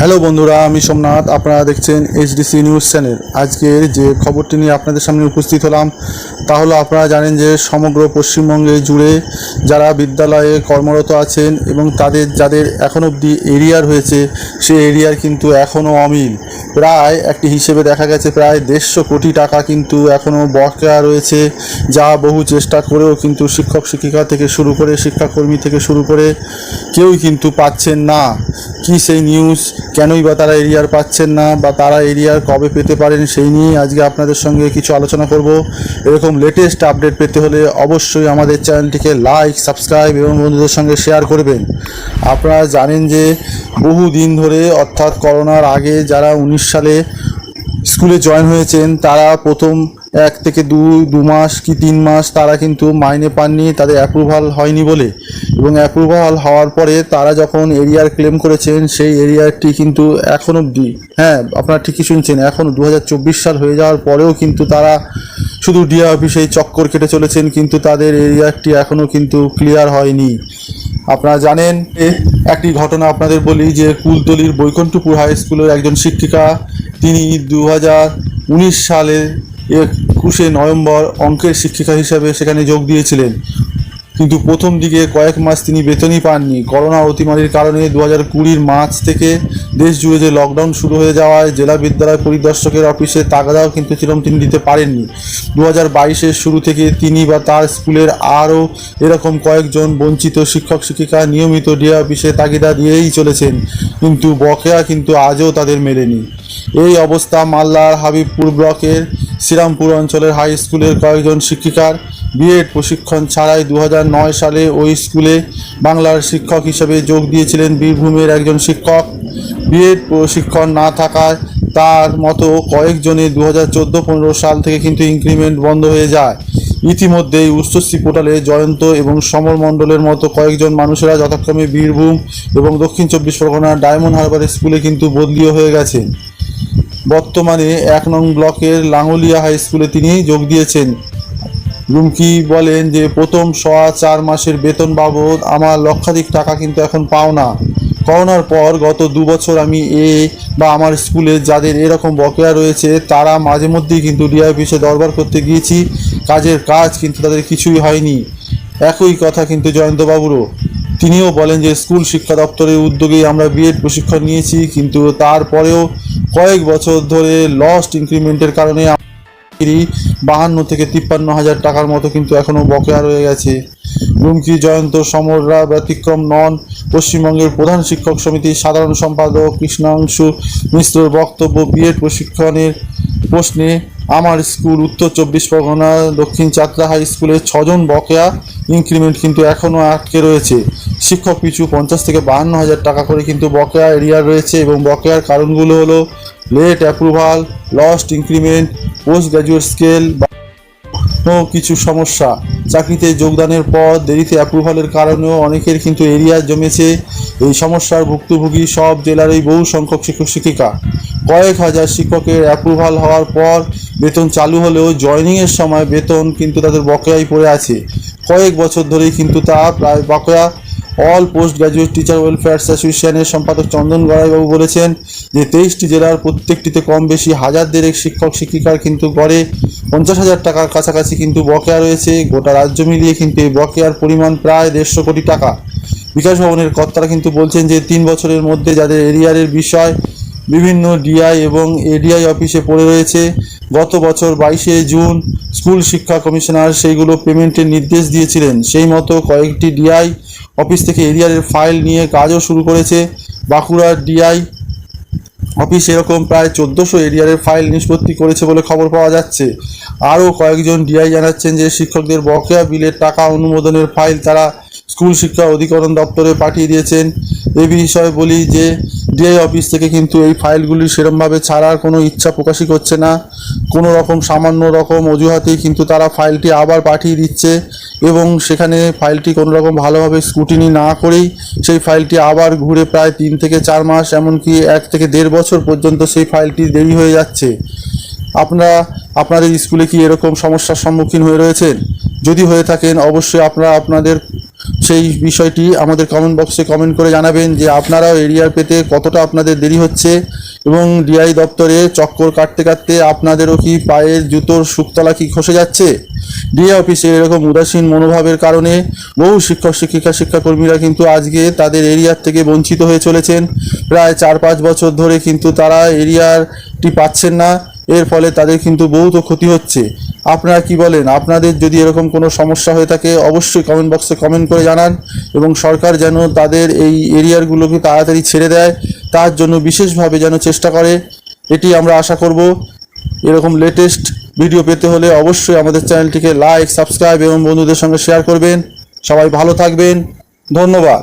Hello বন্ধুরা, আমি সোমনাথ। আপনারা দেখছেন এইচডিসি নিউজ চ্যানেল আজকের যে খবরটি নিয়ে আপনাদের সামনে উপস্থিত হলাম, তা হলো আপনারা জানেন যে সমগ্র পশ্চিমবঙ্গে জুড়ে যারা বিদ্যালয়ে কর্মরত আছেন এবং তাদের, যাদের এখন অবধি এরিয়ার হয়েছে, সে এরিয়ার কিন্তু এখনও অমিল। প্রায় একটি হিসেবে দেখা গেছে, প্রায় দেড়শো কোটি টাকা কিন্তু এখনও বকেয়া রয়েছে, যা বহু চেষ্টা করেও কিন্তু শিক্ষক শিক্ষিকা থেকে শুরু করে, শিক্ষাকর্মী থেকে শুরু করে কেউই কিন্তু পাচ্ছেন না। কি সেই নিউজ কেনই বা তারা এরিয়ার পাচ্ছেন না বা তারা এরিয়ার কবে পেতে পারেন সেই নিয়ে আজকে আপনাদের সঙ্গে কিছু আলোচনা করব। এরকম লেটেস্ট আপডেট পেতে হলে অবশ্যই আমাদের চ্যানেলটিকে লাইক সাবস্ক্রাইব এবং বন্ধুদের সঙ্গে শেয়ার করবেন। আপনারা জানেন যে বহু দিন ধরে অর্থাৎ করোনার আগে যারা উনিশ সালে স্কুলে জয়েন হয়েছেন, তারা প্রথম এক থেকে দু দু মাস কি তিন মাস তারা কিন্তু মাইনে পাননি, তাদের অ্যাপ্রুভাল হয়নি বলে। এবং অ্যাপ্রুভাল হওয়ার পরে তারা যখন এরিয়ার ক্লেম করেছেন, সেই এরিয়ারটি কিন্তু এখন অবধি হ্যাঁ আপনারা ঠিকই শুনছেন, এখন দু সাল হয়ে যাওয়ার পরেও কিন্তু তারা শুধু ডিআ অফিসেই চক্কর কেটে চলেছেন, কিন্তু তাদের এরিয়ারটি এখনও কিন্তু ক্লিয়ার হয়নি। আপনারা জানেন, একটি ঘটনা আপনাদের বলি যে কুলতলির বৈকুণ্ঠপুর হাই স্কুলের একজন শিক্ষিকা, তিনি দু সালে একুশে নভেম্বর অঙ্কের শিক্ষিকা হিসাবে সেখানে যোগ দিয়েছিলেন। কিন্তু প্রথম দিকে কয়েক মাস তিনি বেতনই পাননি। করোনা অতিমারির কারণে দু হাজার কুড়ির মার্চ থেকে দেশ জুড়ে যে লকডাউন শুরু হয়ে যাওয়ায় জেলা বিদ্যালয় পরিদর্শকের অফিসে তাগাদাও কিন্তু সেরকম তিনি দিতে পারেননি। দু হাজার বাইশের শুরু থেকে তিনি বা তার স্কুলের আরও এরকম কয়েকজন বঞ্চিত শিক্ষক, শিক্ষিকা নিয়মিত ডিএ অফিসে তাগিদা দিয়েই চলেছেন। কিন্তু বকেয়া কিন্তু আজও তাদের মেলেনি। এই অবস্থা মালদার হাবিবপুর ব্লকের শ্রীরামপুর অঞ্চলের হাই স্কুলের কয়েকজন শিক্ষিকার বিএড প্রশিক্ষণ ছাড়াই দু সালে ওই স্কুলে বাংলার শিক্ষক হিসেবে যোগ দিয়েছিলেন বীরভূমের একজন শিক্ষক। বিএড প্রশিক্ষণ না থাকায় তার মতো কয়েকজনে দু হাজার চোদ্দ পনেরো সাল থেকে কিন্তু ইনক্রিমেন্ট বন্ধ হয়ে যায়। ইতিমধ্যেই উচ্চশ্রী পোর্টালে জয়ন্ত এবং সমর মণ্ডলের মতো কয়েকজন মানুষেরা যথাক্রমে বীরভূম এবং দক্ষিণ চব্বিশ পরগনার ডায়মন্ড হারবার স্কুলে কিন্তু বদলিও হয়ে গেছেন বর্তমানে এক নং ব্লকের লাঙ্গলিয়া হাই স্কুলে তিনি যোগ দিয়েছেন। রুমকি বলেন যে, প্রথম সোয়া চার মাসের বেতন বাবদ আমার লক্ষাধিক টাকা কিন্তু এখন পাও না। করোনার পর গত দু বছর আমি এ বা আমার স্কুলে যাদের এরকম বকেয়া রয়েছে, তারা মাঝে মধ্যেই কিন্তু ডিআই অফিসে দরবার করতে গিয়েছি। কাজের কাজ কিন্তু তাদের কিছুই হয়নি। একই কথা কিন্তু জয়ন্তবাবুরও। তিনিও বলেন যে, স্কুল শিক্ষা দপ্তরের উদ্যোগেই আমরা বিএড প্রশিক্ষণ নিয়েছি, কিন্তু তারপরেও কয়েক বছর ধরে লস্ট ইনক্রিমেন্টের কারণে বাহান্ন থেকে তিপ্পান্ন হাজার টাকার মতো কিন্তু এখনও বকেয়া রয়ে গেছে। রুমকি জয়ন্ত সমররা ব্যতিক্রম নন। পশ্চিমবঙ্গের প্রধান শিক্ষক সমিতির সাধারণ সম্পাদক কৃষ্ণাংশু মিশ্রর বক্তব্য বিএড প্রশিক্ষণের প্রশ্নে, আমার স্কুল উত্তর চব্বিশ পরগনা দক্ষিণ চাতরা হাই স্কুলের ছজন বকেয়া ইনক্রিমেন্ট কিন্তু এখনও আটকে রয়েছে। শিক্ষক পিছু পঞ্চাশ থেকে বাহান্ন হাজার টাকা করে কিন্তু বকেয়া এরিয়া রয়েছে এবং বকেয়ার কারণগুলো হলো late approval lost increment post graduate scale কিছু সমস্যা। চাকরিতে যোগদানের পর দেরিতে অ্যাপ্রুভালের কারণেও অনেকের কিন্তু এরিয়া জমেছে। এই সমস্যার ভুক্তভোগী সব জেলারই বহু সংখ্যক শিক্ষক শিক্ষিকা। কয়েক হাজার শিক্ষকের অ্যাপ্রুভাল হওয়ার পর বেতন চালু হলেও জয়নিংয়ের সময় বেতন কিন্তু তাদের বকেয়াই পড়ে আছে। কয়েক বছর ধরেই কিন্তু তা প্রায় বকেয়া all post graduate teacher welfare অ্যাসোসিয়েশনের সম্পাদক চন্দন গড়াইবাবু বলেছেন যে, তেইশটি জেলার প্রত্যেকটিতে কম বেশি হাজার দেড়েক শিক্ষক, শিক্ষিকার কিন্তু গড়ে পঞ্চাশ হাজার টাকার কাছাকাছি কিন্তু বকেয়া রয়েছে। গোটা রাজ্য মিলিয়ে কিন্তু এই বকেয়ার পরিমাণ প্রায় দেড়শো কোটি টাকা। বিকাশ ভবনের কর্তারা কিন্তু বলছেন যে, তিন বছরের মধ্যে যাদের এরিয়ারের বিষয় বিভিন্ন ডিআই এবং এডিআই অফিসে পড়ে রয়েছে, গত বছর বাইশে জুন স্কুল শিক্ষা কমিশনার সেইগুলো পেমেন্টের নির্দেশ দিয়েছিলেন। সেই মতো কয়েকটি ডিআই অফিস থেকে এরিয়ারের ফাইল নিয়ে কাজও শুরু করেছে। বাঁকুড়ার ডিআই অফিস এরকম প্রায় চোদ্দোশো এরিয়ারের ফাইল নিষ্পত্তি করেছে বলে খবর পাওয়া যাচ্ছে। আরও কয়েকজন ডিআই জানাচ্ছেন যে শিক্ষকদের বকেয়া বিলের টাকা অনুমোদনের ফাইল তারা স্কুল শিক্ষা অধিকরণ দপ্তরে পাঠিয়ে দিয়েছেন। এ বিষয়ে বলি যে, ডিআই অফিস থেকে কিন্তু এই ফাইলগুলি সেরমভাবে ছাড়ার কোনো ইচ্ছা প্রকাশই করছে না। কোনো রকম সামান্য রকম অজুহাতেই কিন্তু তারা ফাইলটি আবার পাঠিয়ে দিচ্ছে এবং সেখানে ফাইলটি কোনো রকম ভালোভাবে স্কুটিনি না করেই সেই ফাইলটি আবার ঘুরে প্রায় তিন থেকে চার মাস এমনকি এক থেকে দেড় বছর পর্যন্ত সেই ফাইলটি দেরি হয়ে যাচ্ছে। আপনারা, আপনাদের স্কুলে কি এরকম সমস্যার সম্মুখীন হয়ে রয়েছেন? যদি হয়ে থাকেন, অবশ্যই আপনারা আপনাদের সেই বিষয়টি আমাদের কমেন্ট বক্সে কমেন্ট করে জানাবেন যে আপনারাও এরিয়ার পেতে কতটা আপনাদের দেরি হচ্ছে এবং ডিআই দপ্তরে চক্কর কাটতে কাটতে আপনাদেরও কি পায়ের জুতোর শুকতলা কি খসে যাচ্ছে? ডিএ অফিসে এরকম উদাসীন মনোভাবের কারণে বহু শিক্ষক, শিক্ষিকা, শিক্ষাকর্মীরা কিন্তু আজকে তাদের এরিয়ার থেকে বঞ্চিত হয়ে চলেছেন। প্রায় চার পাঁচ বছর ধরে কিন্তু তারা এরিয়ারটি পাচ্ছেন না। এর ফলে তাদের কিন্তু বহুত ক্ষতি হচ্ছে। আপনারা কি বলেন? আপনাদের যদি এরকম কোনো সমস্যা হয়ে থাকে, অবশ্যই কমেন্ট বক্সে কমেন্ট করে জানান এবং সরকার যেন তাদের এই এরিয়ারগুলোকে তাড়াতাড়ি ছেড়ে দেয়, তার জন্য বিশেষভাবে যেন চেষ্টা করে। এটি আমরা আশা করব। এরকম লেটেস্ট ভিডিও পেতে হলে অবশ্যই আমাদের চ্যানেলটিকে লাইক সাবস্ক্রাইব এবং বন্ধুদের সঙ্গে শেয়ার করবেন। সবাই ভালো থাকবেন। ধন্যবাদ।